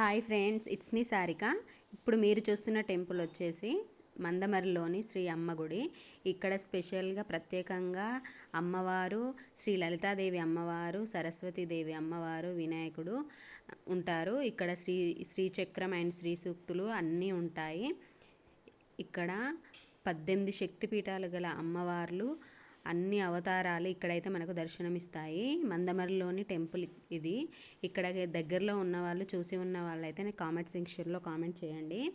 Hi friends it's me Sarika. ఇప్పుడు మీరు చూస్తున్న టెంపుల్ వచ్చేసి మందమరిలోని శ్రీ అమ్మ గుడి. ఇక్కడ స్పెషల్గా ప్రత్యేకంగా అమ్మవారు శ్రీ లలితాదేవి అమ్మవారు సరస్వతీదేవి అమ్మవారు వినాయకుడు ఉంటారు. ఇక్కడ శ్రీ శ్రీచక్రం అండ్ శ్రీ సూక్తులు అన్నీ ఉంటాయి. ఇక్కడ పద్దెనిమిది శక్తిపీఠాలు గల అమ్మవార్లు అన్ని అవతారాలు ఇక్కడైతే మనకు దర్శనమిస్తాయి. మందమరిలోని టెంపుల్ ఇది. ఇక్కడ దగ్గరలో ఉన్న వాళ్ళు చూసి ఉన్న వాళ్ళైతే నేను కామెంట్ సెక్షన్లో కామెంట్ చేయండి.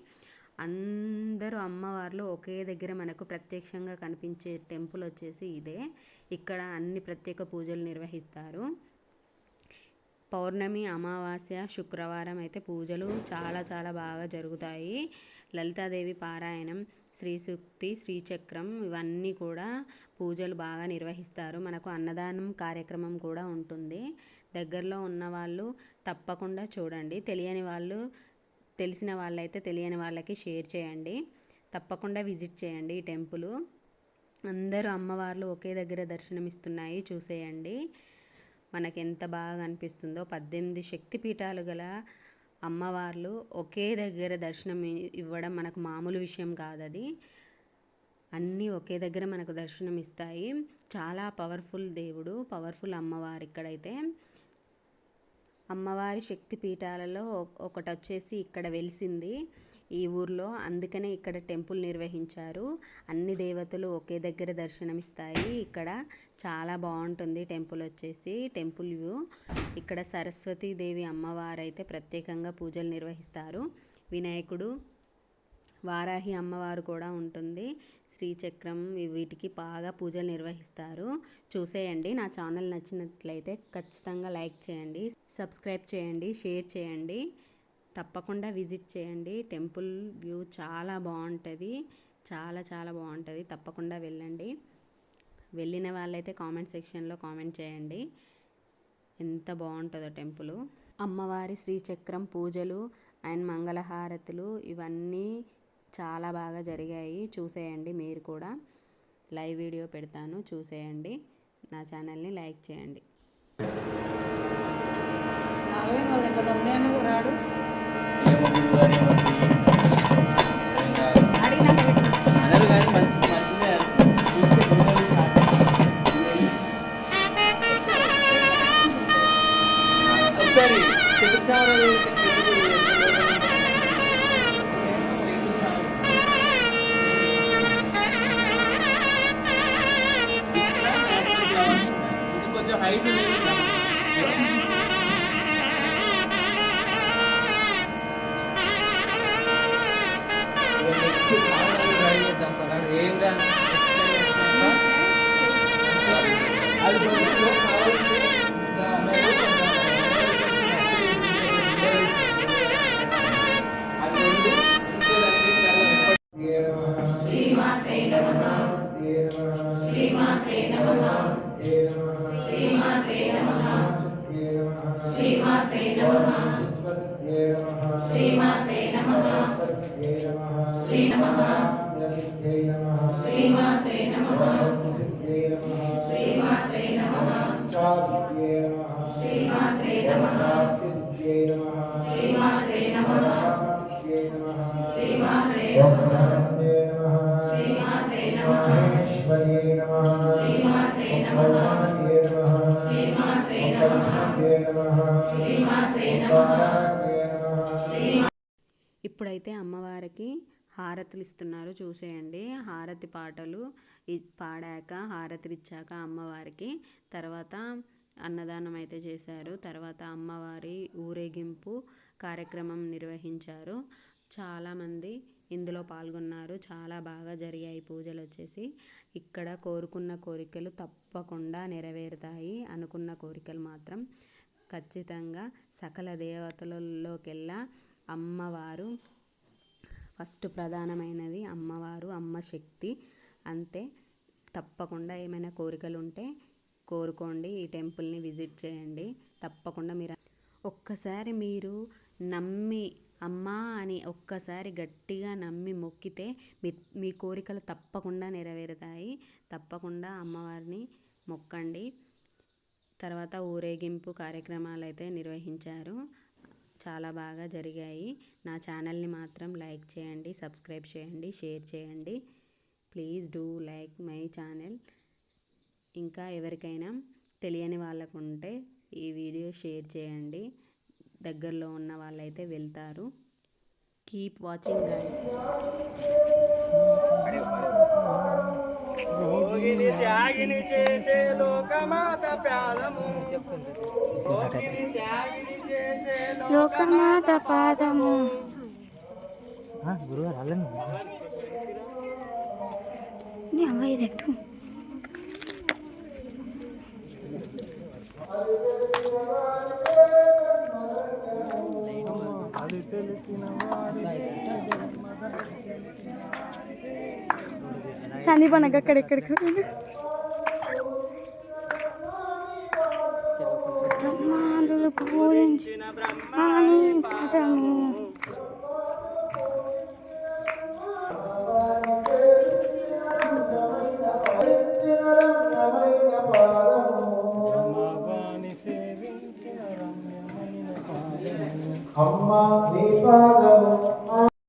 అందరూ అమ్మవార్లు ఒకే దగ్గర మనకు ప్రత్యక్షంగా కనిపించే టెంపుల్ వచ్చేసి ఇదే. ఇక్కడ అన్ని ప్రత్యేక పూజలు నిర్వహిస్తారు. పౌర్ణమి అమావాస్య శుక్రవారం అయితే పూజలు చాలా చాలా బాగా జరుగుతాయి. లలితాదేవి పారాయణం శ్రీ సూక్తి శ్రీచక్రం ఇవన్నీ కూడా పూజలు బాగా నిర్వహిస్తారు. మనకు అన్నదానం కార్యక్రమం కూడా ఉంటుంది. దగ్గరలో ఉన్న వాళ్ళు తప్పకుండా చూడండి. తెలియని వాళ్ళు తెలిసిన వాళ్ళైతే తెలియని వాళ్ళకి షేర్ చేయండి. తప్పకుండా విజిట్ చేయండి ఈ టెంపుల్. అందరూ అమ్మవార్లు ఒకే దగ్గర దర్శనమిస్తున్నాయి చూసేయండి. మనకి ఎంత బాగా అనిపిస్తుందో. పద్దెనిమిది శక్తిపీఠాలు గల అమ్మవార్లు ఒకే దగ్గర దర్శనం ఇవ్వడం మనకు మామూలు విషయం కాదు అది అన్నీ ఒకే దగ్గర మనకు దర్శనం ఇస్తాయి. చాలా పవర్ఫుల్ దేవుడు పవర్ఫుల్ అమ్మవారు ఇక్కడైతే. అమ్మవారి శక్తి పీఠాలలో ఒకటి వచ్చేసి ఇక్కడ వెలిసింది. ఈ ఊర్లో అందుకనే ఇక్కడ టెంపుల్ నిర్వహించారు. అన్ని దేవతలు ఒకే దగ్గర దర్శనమిస్తాయి. ఇక్కడ చాలా బాగుంటుంది టెంపుల్ వచ్చేసి. Temple view. ఇక్కడ సరస్వతీదేవి అమ్మవారు అయితే ప్రత్యేకంగా పూజలు నిర్వహిస్తారు. వినాయకుడు వారాహి అమ్మవారు కూడా ఉంటుంది. శ్రీచక్రం వీటికి బాగా పూజలు నిర్వహిస్తారు. చూసేయండి. నా ఛానల్ నచ్చినట్లయితే ఖచ్చితంగా లైక్ చేయండి. సబ్స్క్రైబ్ చేయండి. షేర్ చేయండి. తప్పకుండా విజిట్ చేయండి. టెంపుల్ వ్యూ చాలా బాగుంటుంది. చాలా చాలా బాగుంటుంది. తప్పకుండా వెళ్ళండి. వెళ్ళిన వాళ్ళైతే కామెంట్ సెక్షన్లో కామెంట్ చేయండి. ఎంత బాగుంటుందో టెంపుల్. అమ్మవారి శ్రీచక్రం పూజలు అండ్ మంగళహారతులు ఇవన్నీ చాలా బాగా జరిగాయి. చూసేయండి మీరు కూడా. లైవ్ వీడియో పెడతాను. చూసేయండి. నా ఛానల్ని లైక్ చేయండి. Gracias. అది ఇప్పుడైతే అమ్మవారికి హారతులు ఇస్తున్నారు చూసేయండి. హారతి పాటలు పాడాక హారతులు ఇచ్చాక అమ్మవారికి తర్వాత అన్నదానం అయితే చేశారు. తర్వాత అమ్మవారి ఊరేగింపు కార్యక్రమం నిర్వహించారు. చాలామంది ఇందులో పాల్గొన్నారు. చాలా బాగా జరిగాయి పూజలు వచ్చేసి ఇక్కడ కోరుకున్న కోరికలు తప్పకుండా నెరవేరుతాయి అనుకున్న కోరికలు మాత్రం ఖచ్చితంగా సకల దేవతలలోకెల్లా అమ్మవారు ఫస్ట్ ప్రధానమైనది అమ్మవారు అమ్మ శక్తి. అంతే తప్పకుండా ఏమైనా కోరికలు ఉంటే కోరుకోండి ఈ టెంపుల్ని విజిట్ చేయండి. తప్పకుండా మీరు ఒక్కసారి మీరు నమ్మి అమ్మా అని ఒక్కసారి గట్టిగా నమ్మి మొక్కితే మీ మీ కోరికలు తప్పకుండా నెరవేరుతాయి. తప్పకుండా అమ్మవారిని మొక్కండి. తర్వాత ఊరేగింపు కార్యక్రమాలు అయితే నిర్వహించారు. చాలా బాగా జరిగాయి. నా ఛానల్ని మాత్రం లైక్ చేయండి సబ్స్క్రైబ్ చేయండి షేర్ చేయండి. Please do like my channel. ఇంకా ఎవరికైనా తెలియని వాళ్ళకు ఉంటే ఈ వీడియో షేర్ చేయండి. దగ్గరలో ఉన్న వాళ్ళైతే వెళ్తారు. Keep watching guys. లోకమాత పాదము. గురుగారు అలానే నీ అమ్మాయి ఇదెట్టు అది తెలిసిన వారి సందీప్ అనగా అక్కడెక్కడికి బ్రహ్మాండులు పూజించి ఆని పదము